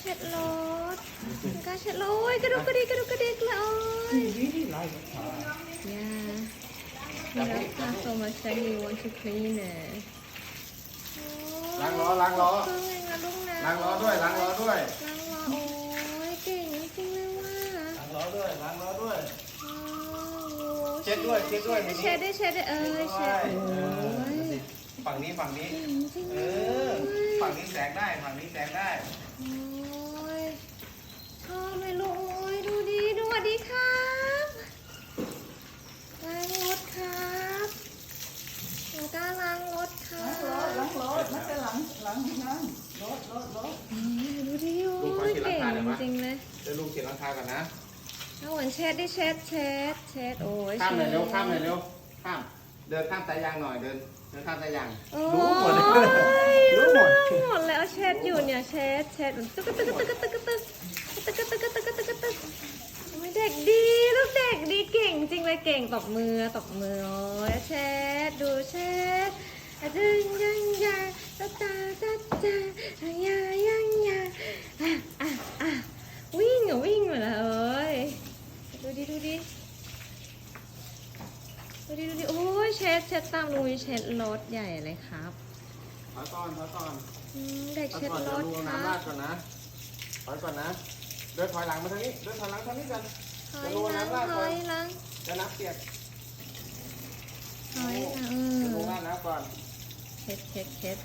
เช็ดรถต้นกล้าเช็ดรถโอ้ยกระดุกกระดิกกระดุกกระดิกเลยโอ้ย Yeah. Mira, so much that you want to clean it. ล้างล้อล้างล้อครึ่งเองนะลูกนะล้างล้อด้วยล้างล้อด้วยล้างล้อโอ้ยเก่งจริงเลยว่ะล้างล้อด้วยล้างล้อด้วยโอ้ยเช็ดด้วยเช็ดด้วยมินิเช็ดได้เช็ดได้เออเช็ดโอ้ยฝั่งนี้ฝั่งนี้ เก่งจริงเอเลอยฝั่งนี้แสงได้ฝั่งนี้แสงได้ โอ้ยชอบไหมลูกโอ้ยดูดีดูสวัสดีครับล้างรถครับหนูกล้าล้างรถครั ล้าง บ รถล้างรถไม่ใช่หลังหลังนั่งรถรถรถ ดูดิโอ้ยเก่ง จริงๆเลยเดี๋ยวลุงเขียนราคาก่อนนะเอาเหมือนเช็ดดิเช็ดเช็ดเช็ดโอ้ยข้ามหน่อยเร็วช็ดข้ามหน่อยเร็วข้ามเดินข้ามสายยางหน่อยเดินเดินข้ามสายยางโอ้รู้หมดยรู้หมดรู้หมดแล้วเช็ดอยู่เนี่ยเช็ดเช็ดตึกตึกตึกตึกตึกตึกตึกตึกตึกตึกตึกตึกตึกตึกโอ้ยเด็กดีลูกเด็กดีเก่งจริงเลยเก่งตบมือตบมือโอ้ยเช็ดดูเช็ดอะดึงยังยังตาตาตาตาอะยายังยังอะอะอะ วิ่งอะวิ่งมาแล้วเอ้ยดูดิดูดิดูดิดูดิโอ้ยเช็ดเช็ดตามลุยเช็ดรถใหญ่เลยครับถอยก่อนถอยก่อนอืมเด็กถอยเช็ดก่อนรเดี๋ยวถลุงคเอารัน้ำราบดก่อนนะถอยก่อนนะเดินถอยหลังมาทางนี้เดินถอยหลังทางนี้กันถอยหลังถอยหลังเดี๋ยวน้ำเปียกถอยหลังเอเดี๋ยวลุงอราดน้ำก่อน เช็ดเช็ดเช็ด